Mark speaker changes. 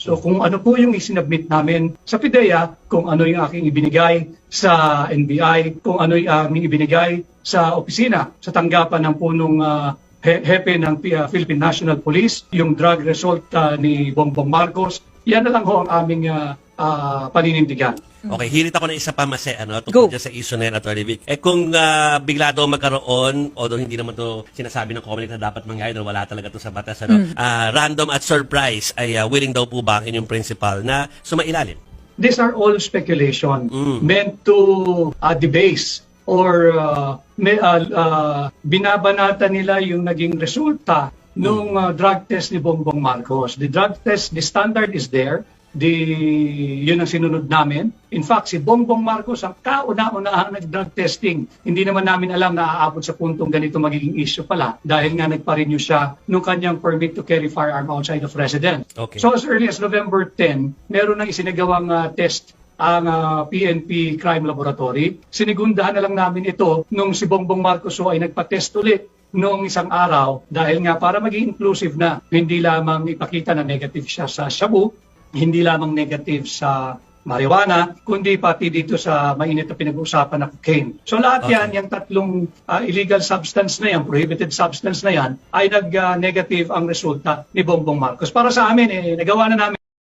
Speaker 1: So kung ano po yung isinabmit namin sa PIDEA, kung ano yung aking ibinigay sa NBI, kung ano yung aming ibinigay sa opisina, sa tanggapan ng punong he- hepe ng ah, Philippine National Police, yung drug result ah, ni Bongbong Marcos, yan na lang ho ang aming ah, ah, paninindigan.
Speaker 2: Okay, hirit ako ng isa pa mase, ano,
Speaker 3: Go.
Speaker 2: tungkol dyan sa issue na yun, Atty. Vic. Eh kung ah, bigla daw magkaroon, although hindi naman to sinasabi ng COMELEC na dapat mangyari, wala talaga to sa batas, ano, ah, random at surprise, ay ah, willing daw po ba ang inyong principal na sumailalim?
Speaker 1: These are all speculation
Speaker 2: Mm.
Speaker 1: meant to uh, debase or uh, may, uh, uh, binabanata nila yung naging resulta nung uh, drug test ni Bongbong Marcos. The drug test, the standard is there. The, yun ang sinunod namin. In fact, si Bongbong Marcos ang kauna-unahang nag-drug testing. Hindi naman namin alam na aabot sa puntong ganito magiging issue pala dahil nga nagpa-renew siya nung kanyang permit to carry firearm outside of residence.
Speaker 2: Okay.
Speaker 1: So as early as November 10, meron nang isinagawang ah, test ang ah, PNP Crime Laboratory. Sinigundahan na lang namin ito nung si Bongbong Marcos ho ay nagpa-test ulit noong isang araw dahil nga para maging inclusive na hindi lamang ipakita na negative siya sa shabu, hindi lamang negative sa marijuana, kundi pati dito sa mainit na pinag-uusapan na cocaine. So lahat
Speaker 2: Okay.
Speaker 1: yan, yung tatlong ah, illegal substance na yan, prohibited substance na yan, ay nag-negative ang resulta ni Bongbong Marcos. Para sa amin, eh, nagawa na namin